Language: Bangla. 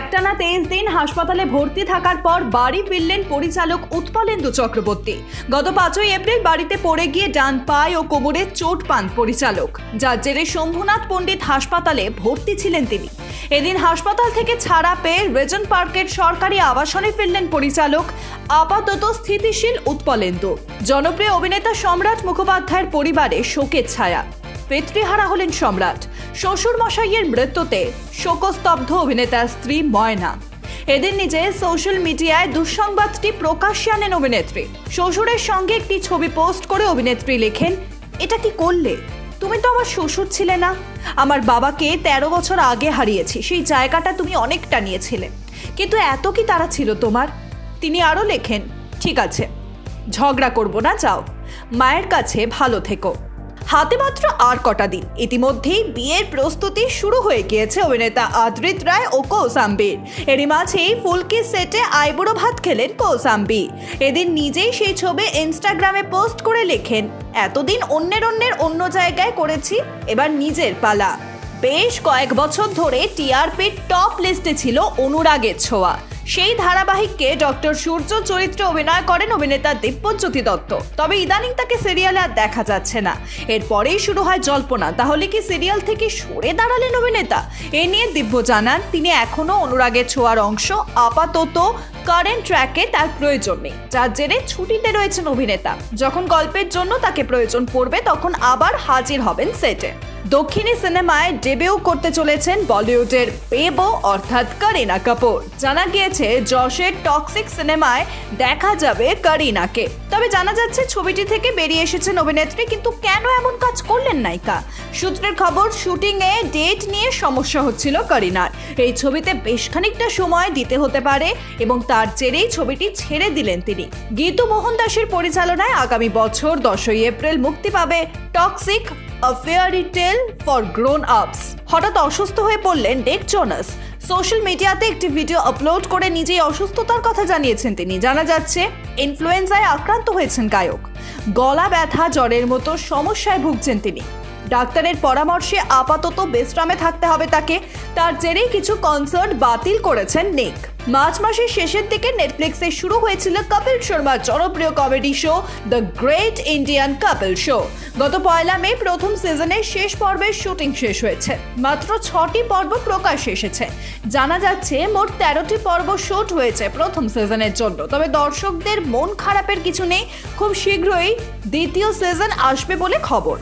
টানা তেইশ দিন হাসপাতালে ভর্তি থাকার পর বাড়ি ফিরলেন পরিচালক উৎপলেন্দু চক্রবর্তী। গত পাঁচই এপ্রিল বাড়িতে পড়ে গিয়ে ডান পায় ও কোমরে চোট পান পরিচালক, যার জেরে শম্ভুনাথ পণ্ডিত হাসপাতালে ভর্তি ছিলেন তিনি। এদিন হাসপাতাল থেকে ছাড়া পেয়ে রেজন পার্কের সরকারি আবাসনে ফিরলেন পরিচালক, আপাতত স্থিতিশীল উৎপলেন্দু জনপ্রিয় অভিনেতা সম্রাট মুখোপাধ্যায়ের পরিবারে শোকের ছায়া। পিতৃহারা হলেন সম্রাট। শ্বশুর মশাইয়ের মৃত্যুতে শোকস্তব্ধ অভিনেতার স্ত্রী ময়না। এদের নিজে সোশ্যাল মিডিয়ায় দুঃসংবাদটি প্রকাশ্যে আনেন অভিনেত্রী। শ্বশুরের সঙ্গে একটি ছবি পোস্ট করে অভিনেত্রী লেখেন, এটা কি করলে? তুমি তো আমার শ্বশুর ছিলে না। আমার বাবাকে তেরো বছর আগে হারিয়েছি। সেই জায়গাটা তুমি অনেকটা নিয়েছিলে। কিন্তু এত কি তারা ছিল তোমার? তিনি আরও লেখেন, ঠিক আছে, ঝগড়া করব না, যাও। মায়ের কাছে ভালো থেকো। হাতে মাত্র আর কটা দিন। ইতিমধ্যেই বিয়ের প্রস্তুতি শুরু হয়ে গিয়েছে অভিনেতা আদ্রিত রায় ও কৌসাম্বির এরই মাঝেই ফুলকি সেটে আইবুড়ো ভাত খেলেন কৌসাম্বি এদিন নিজেই সেই ছবি ইনস্টাগ্রামে পোস্ট করে লেখেন, এতদিন অন্যের অন্যের অন্য জায়গায় করেছি, এবার নিজের পালা। বেশ কয়েক বছর ধরে টিআরপির টপ লিস্টে ছিল অনুরাগের ছোঁয়া। সেই ধারাবাহিককে ডক্টর সূর্য চরিত্রে অভিনয় করেন অভিনেতা দিব্যজ্যোতি দত্ত। তবে ইদানিং তাকে সিরিয়ালে আর দেখা যাচ্ছে না। এরপরেই শুরু হয় জল্পনা। তাহলে কি সিরিয়াল থেকে সরে দাঁড়ালেন অভিনেতা? এ নিয়ে দিব্য জানান, তিনি এখনও অনুরাগের ছোঁয়ার অংশ। আপাতত কারেন্ট ট্র্যাকে তার প্রয়োজন নেই। যার জেরে ছুটিতে রয়েছেন অভিনেতা। যখন গল্পের জন্য তাকে প্রয়োজন পড়বে, তখন আবার হাজির হবেন সেটে দক্ষিণী সিনেমায় ডেবিউ করতে চলেছেন বলিউডের পেবো, অর্থাৎ করিনা কাপুর। জানা গিয়েছে, যশের টক্সিক সিনেমায় দেখা যাবে করিনাকে। তবে জানা যাচ্ছে, ছবিটি থেকে বেরিয়ে এসেছেন অভিনেত্রী, কিন্তু কেন এমন কাজ করলেন নায়িকা? সূত্রের খবর, শুটিংয়ে ডেট নিয়ে সমস্যা হচ্ছিল করিনার। এই ছবিতে বেশ খানিকটা সময় দিতে হতে পারে, এবং তার জেরেই ছবিটি ছেড়ে দিলেন তিনি। গীতু মোহন দাসের পরিচালনায় আগামী বছর দশই এপ্রিল মুক্তি পাবে Toxic a fairy tale for grown ups হঠাৎ অসুস্থ হয়ে পড়লেন ডেক জোনাস সোশ্যাল মিডিয়াতে একটি ভিডিও আপলোড করে নিজেই অসুস্থতার কথা জানিয়েছেন তিনি। জানা যাচ্ছে ইনফ্লুয়েঞ্জায় আক্রান্ত হয়েছেন গায়ক। গলা ব্যথা, জ্বরের মতো সমস্যায় ভুগছেন তিনি। ডাক্তারের পরামর্শে আপাতত বিশ্রামে থাকতে হবে তাকে। তার জেরেই কিছু কনসার্ট বাতিল করেছেন নিক। মার্চ মাসের শেষের দিকে নেটফ্লিক্সে শুরু হয়েছিল কপিল শর্মার জনপ্রিয় comedy show the great Indian Kapil show গত পয়লা মে প্রথম সিজনের শেষ পর্বের শুটিং শেষ হয়েছে। মাত্র ছটি পর্ব প্রকাশ এসেছে। জানা যাচ্ছে, মোট তেরোটি পর্ব শুট হয়েছে প্রথম সিজনের জন্য। তবে দর্শকদের মন খারাপের কিছু নেই। খুব শীঘ্রই দ্বিতীয় সিজন আসবে বলে খবর।